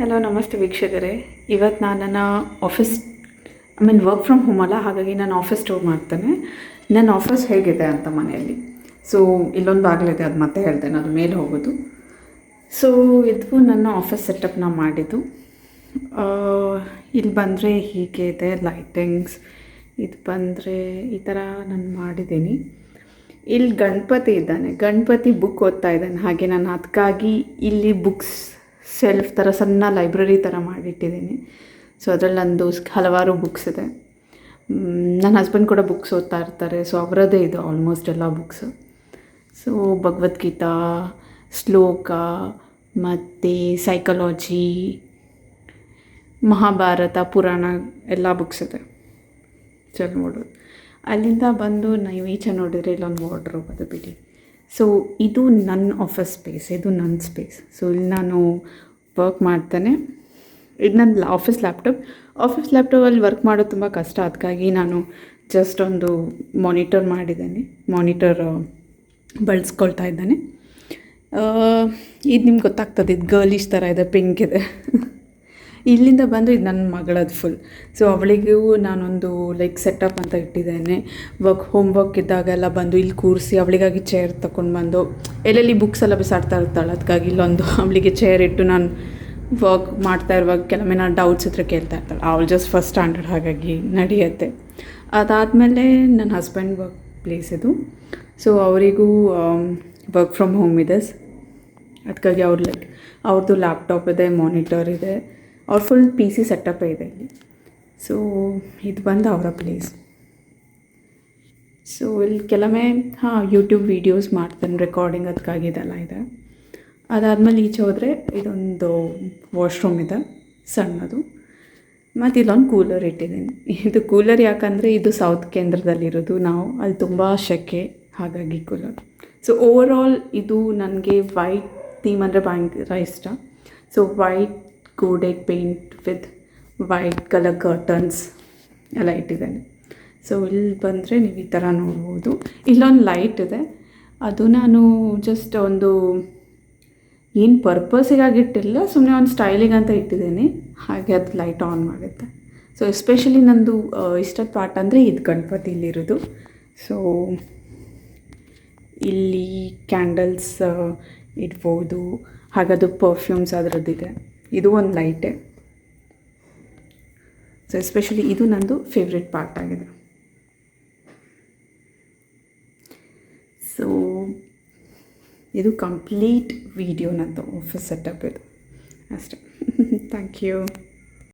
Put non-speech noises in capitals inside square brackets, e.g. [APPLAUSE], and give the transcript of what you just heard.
Hello ನಮಸ್ತೆ ವೀಕ್ಷಕರೇ. ಇವತ್ತು ನಾನು ನನ್ನ office I mean work from home ಅಲ್ಲ, ಹಾಗಾಗಿ ನಾನು ಆಫೀಸ್ ಟೂರ್ ಮಾಡ್ತೇನೆ. ನನ್ನ ಆಫೀಸ್ ಹೇಗಿದೆ ಅಂತ ಮನೆಯಲ್ಲಿ? ಸೊ ಇಲ್ಲೊಂದು ಬಾಗಿಲಿದೆ, ಅದು ಮತ್ತೆ ಹೇಳ್ತೇನೆ, ಅದು ಮೇಲೆ ಹೋಗೋದು. ಸೊ ಇದು ನನ್ನ ಆಫೀಸ್ ಸೆಟಪ್ನ ಮಾಡಿದ್ದು. ಇಲ್ಲಿ ಬಂದರೆ ಹೀಗೆ ಇದೆ ಲೈಟಿಂಗ್ಸ್ ಇದು ಬಂದರೆ ಈ ಥರ ನಾನು ಮಾಡಿದ್ದೀನಿ. ಇಲ್ಲಿ ಗಣಪತಿ ಇದ್ದಾನೆ. ಗಣಪತಿ ಬುಕ್ ಓದ್ತಾ ಇದ್ದಾನೆ. ಹಾಗೆ ನಾನು ಅದಕ್ಕಾಗಿ ಇಲ್ಲಿ ಬುಕ್ಸ್ ಸೆಲ್ಫ್ ಥರ ಸಣ್ಣ ಲೈಬ್ರರಿ ಥರ ಮಾಡಿಟ್ಟಿದ್ದೀನಿ. ಸೊ ಅದರಲ್ಲಿ ನಂದು ಹಲವಾರು ಬುಕ್ಸ್ ಇದೆ. ನನ್ನ ಹಸ್ಬೆಂಡ್ ಕೂಡ ಬುಕ್ಸ್ ಓದ್ತಾ ಇರ್ತಾರೆ. ಸೊ ಅವರದೇ ಇದು ಆಲ್ಮೋಸ್ಟ್ ಎಲ್ಲ ಬುಕ್ಸು. ಸೊ ಭಗವದ್ಗೀತಾ, ಶ್ಲೋಕ ಮತ್ತು ಸೈಕಲಾಜಿ, ಮಹಾಭಾರತ, ಪುರಾಣ ಎಲ್ಲ ಬುಕ್ಸ್ ಇದೆ. ಚಲೋ ನೋಡೋದು ಅಲ್ಲಿಂದ ಬಂದು ನೀವು ಈಚೆ ನೋಡಿದರೆ ಇಲ್ಲೊಂದು ವಾರ್ಡ್ರೋಬ್ ಅದು ಬಿಡಿ. ಸೊ ಇದು ನನ್ನ ಆಫೀಸ್ ಸ್ಪೇಸ್ ಇದು ನನ್ನ ಸ್ಪೇಸ್ ಸೊ ಇಲ್ಲಿ ನಾನು ವರ್ಕ್ ಮಾಡ್ತೇನೆ. ಇದು ನನ್ನ ಆಫೀಸ್ ಲ್ಯಾಪ್ಟಾಪ್ ಆಫೀಸ್ ಲ್ಯಾಪ್ಟಾಪಲ್ಲಿ ವರ್ಕ್ ಮಾಡೋದು ತುಂಬ ಕಷ್ಟ. ಅದಕ್ಕಾಗಿ ನಾನು ಜಸ್ಟ್ ಒಂದು ಮಾನಿಟರ್ ಮಾಡಿದ್ದೇನೆ. ಮಾನಿಟರ್ ಬಳಸ್ಕೊಳ್ತಾ ಇದ್ದಾನೆ. ಇದು ನಿಮ್ಗೆ ಗೊತ್ತಾಗ್ತದೆ. ಇದು ಗರ್ಲಿಶ್ ಥರ ಇದೆ ಪಿಂಕ್ ಇದೆ. [LAUGHS] ಇಲ್ಲಿಂದ ಬಂದು ಇದು ನನ್ನ ಮಗಳದ್ದು ಫುಲ್ ಸೊ ಅವಳಿಗೂ ನಾನೊಂದು ಲೈಕ್ ಸೆಟಪ್ ಅಂತ ಇಟ್ಟಿದ್ದೇನೆ. ವರ್ಕ್ ಹೋಮ್ ವರ್ಕ್ ಇದ್ದಾಗೆಲ್ಲ ಬಂದು ಇಲ್ಲಿ ಕೂರಿಸಿ ಅವಳಿಗಾಗಿ ಚೇರ್ ತಗೊಂಡು ಬಂದು, ಎಲ್ಲೆಲ್ಲಿ ಬುಕ್ಸ್ ಎಲ್ಲ ಬಿಸಾಡ್ತಾ ಇರ್ತಾಳೆ ಅದಕ್ಕಾಗಿ ಇಲ್ಲೊಂದು [LAUGHS] ಅವಳಿಗೆ ಚೇರ್ ಇಟ್ಟು ನಾನು ವರ್ಕ್ ಮಾಡ್ತಾ ಇರುವಾಗ ಕೆಲವೊಮ್ಮೆ ನಾನು ಡೌಟ್ಸ್ ಹತ್ರ ಕೇಳ್ತಾ ಇರ್ತಾಳೆ. ಅವಳು ಜಸ್ಟ್ ಫಸ್ಟ್ ಸ್ಟ್ಯಾಂಡರ್ಡ್ ಹಾಗಾಗಿ ನಡೆಯುತ್ತೆ. ಅದಾದಮೇಲೆ ನನ್ನ ಹಸ್ಬೆಂಡ್ ವರ್ಕ್ ಪ್ಲೇಸ್ ಇದು. ಸೊ ಅವರಿಗೂ ವರ್ಕ್ ಫ್ರಮ್ ಹೋಮ್ ಇದೆ. ಅದಕ್ಕಾಗಿ ಅವ್ರು ಲೈಕ್ ಅವ್ರದ್ದು ಲ್ಯಾಪ್ಟಾಪ್ ಇದೆ ಮಾನಿಟರ್ ಇದೆ. ಅವ್ರ ಫುಲ್ ಪಿ ಸಿ ಸೆಟಪ್ ಇದೆ ಇಲ್ಲಿ. ಸೊ ಇದು ಬಂದು ಅವರ ಪ್ಲೇಸ್ ಸೊ ಇಲ್ಲಿ ಕೆಲವೊಮ್ಮೆ, ಹಾಂ ಯೂಟ್ಯೂಬ್ ವೀಡಿಯೋಸ್ ಮಾಡ್ತೇನೆ ರೆಕಾರ್ಡಿಂಗ್ ಅದಕ್ಕಾಗಿ ಇದೆಲ್ಲ ಇದೆ. ಅದಾದಮೇಲೆ ಈಚೆ ಹೋದರೆ ಇದೊಂದು ವಾಶ್ರೂಮ್ ಇದೆ, ಸಣ್ಣದು. ಮತ್ತು ಇಲ್ಲೊಂದು ಕೂಲರ್ ಇಟ್ಟಿದ್ದೀನಿ. ಇದು ಕೂಲರ್ ಯಾಕಂದರೆ ಇದು ಸೌತ್ ಕೇಂದ್ರದಲ್ಲಿರೋದು. ನಾವು ಅಲ್ಲಿ ತುಂಬ ಶೆಕೆ, ಹಾಗಾಗಿ ಕೂಲರ್ ಸೊ ಓವರ್ ಆಲ್ ಇದು ನನಗೆ ವೈಟ್ ಥೀಮ್ ಅಂದರೆ ಭಯಂಕರ ಇಷ್ಟ. ಸೊ ವೈಟ್ ಗೋಡೆಗೆ paint with white colour curtains ಎಲ್ಲ ಇಟ್ಟಿದ್ದೇನೆ. ಸೊ ಇಲ್ಲಿ ಬಂದರೆ ನೀವು ಈ ಥರ ನೋಡ್ಬೋದು. ಇಲ್ಲೊಂದು ಲೈಟ್ ಇದೆ. ಅದು ನಾನು ಜಸ್ಟ್ ಒಂದು ಏನು ಪರ್ಪಸಿಗಾಗಿ ಇಟ್ಟಿಲ್ಲ ಸುಮ್ಮನೆ ಒಂದು ಸ್ಟೈಲಿಗೆ ಅಂತ ಇಟ್ಟಿದ್ದೀನಿ. ಹಾಗೆ ಅದು ಲೈಟ್ ಆನ್ ಮಾಡುತ್ತೆ. ಸೊ ಎಸ್ಪೆಷಲಿ ನಂದು ಇಷ್ಟದ ಪಾಠ ಅಂದರೆ ಇದು ಗಣಪತಿ ಇಲ್ಲಿರೋದು ಸೊ ಇಲ್ಲಿ ಕ್ಯಾಂಡಲ್ಸ್ ಇಡ್ಬೋದು. ಹಾಗದು ಪರ್ಫ್ಯೂಮ್ಸ್ ಅದರದ್ದಿದೆ. ಇದು ಒಂದು ಲೈಟೆ. ಸೊ ಎಸ್ಪೆಷಲಿ ಇದು ನಂದು ಫೇವ್ರೆಟ್ ಪಾರ್ಟ್ ಆಗಿದೆ. ಸೊ ಇದು ಕಂಪ್ಲೀಟ್ ವಿಡಿಯೋ ನಂದು ಆಫೀಸ್ ಸೆಟಪ್ ಇದು. ಅಷ್ಟೆ. Thank you